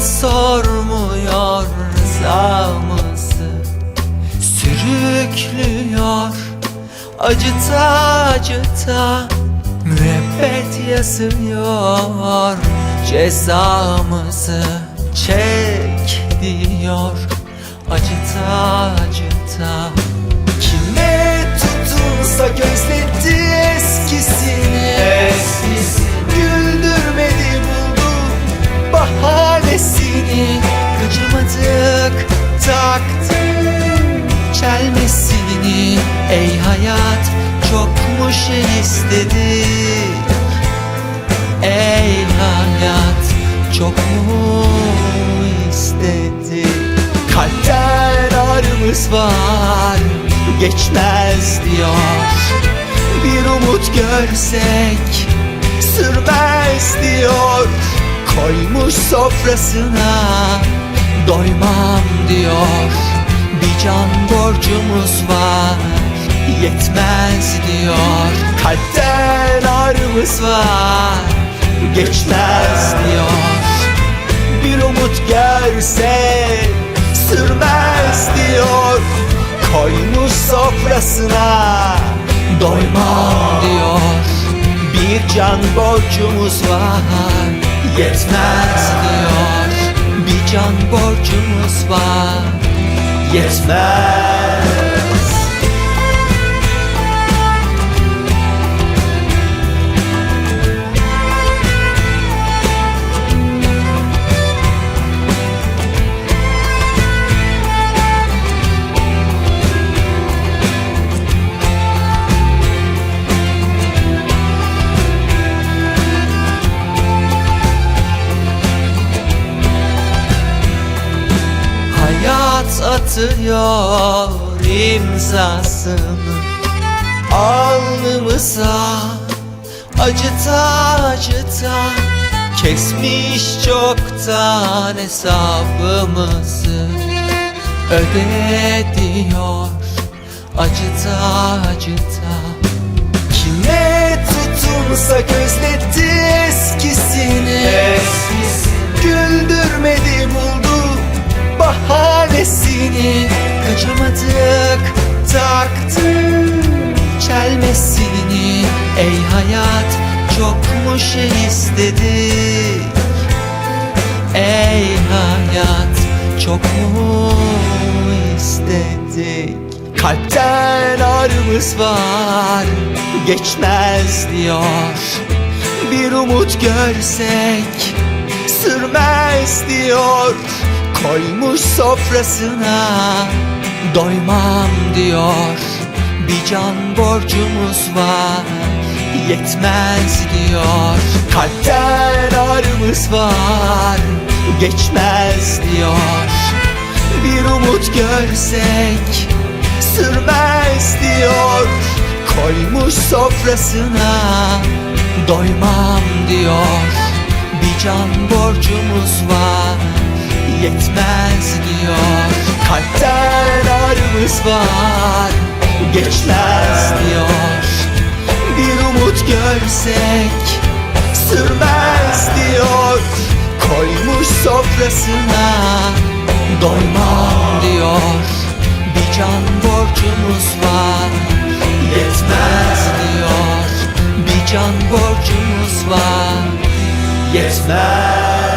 sormuyor zamızı Sürüklüyor acıta acıta Müebbet yazıyor. Cezamızı Çek diyor acıta acıta. Kime tutunsa gözletti eskisi. Ey hayat çok mu şey istedik Ey hayat çok mu istedik Kalpten ağrımız var geçmez diyor. Bir umut görsek sürmez diyor. Koymuş sofrasına doymam diyor. Bir can borcumuz var yetmez diyor. Kalpten ağrımız var. Geçmez diyor. Bir umut görse sürmez diyor. Koymuş sofrasına doymam diyor. Bir can borcumuz var. Yetmez diyor. Bir can borcumuz var. Yetmez atıyor imzasını. Alnımıza acıta acıta Kesmiş çoktan hesabımızı. Öde diyor acıta acıta. Kime tutunsak özletti Ey hayat çok mu şey istedik? Ey hayat çok mu istedik? Kalpten ağrımız var geçmez diyor. Bir umut görsek sürmez diyor. Koymuş sofrasına doymam diyor. Bir can borcumuz var yetmez diyor. Kalpten ağrımız var geçmez diyor. Bir umut görsek sürmez diyor. Koymuş sofrasına doymam diyor. Bir can borcumuz var yetmez diyor. Kalpten ağrımız var geçmez diyor görsek sürmez diyor. Koymuş sofrasına doymam diyor. Bir can borcumuz var yetmez diyor. Bir can borcumuz var yetmez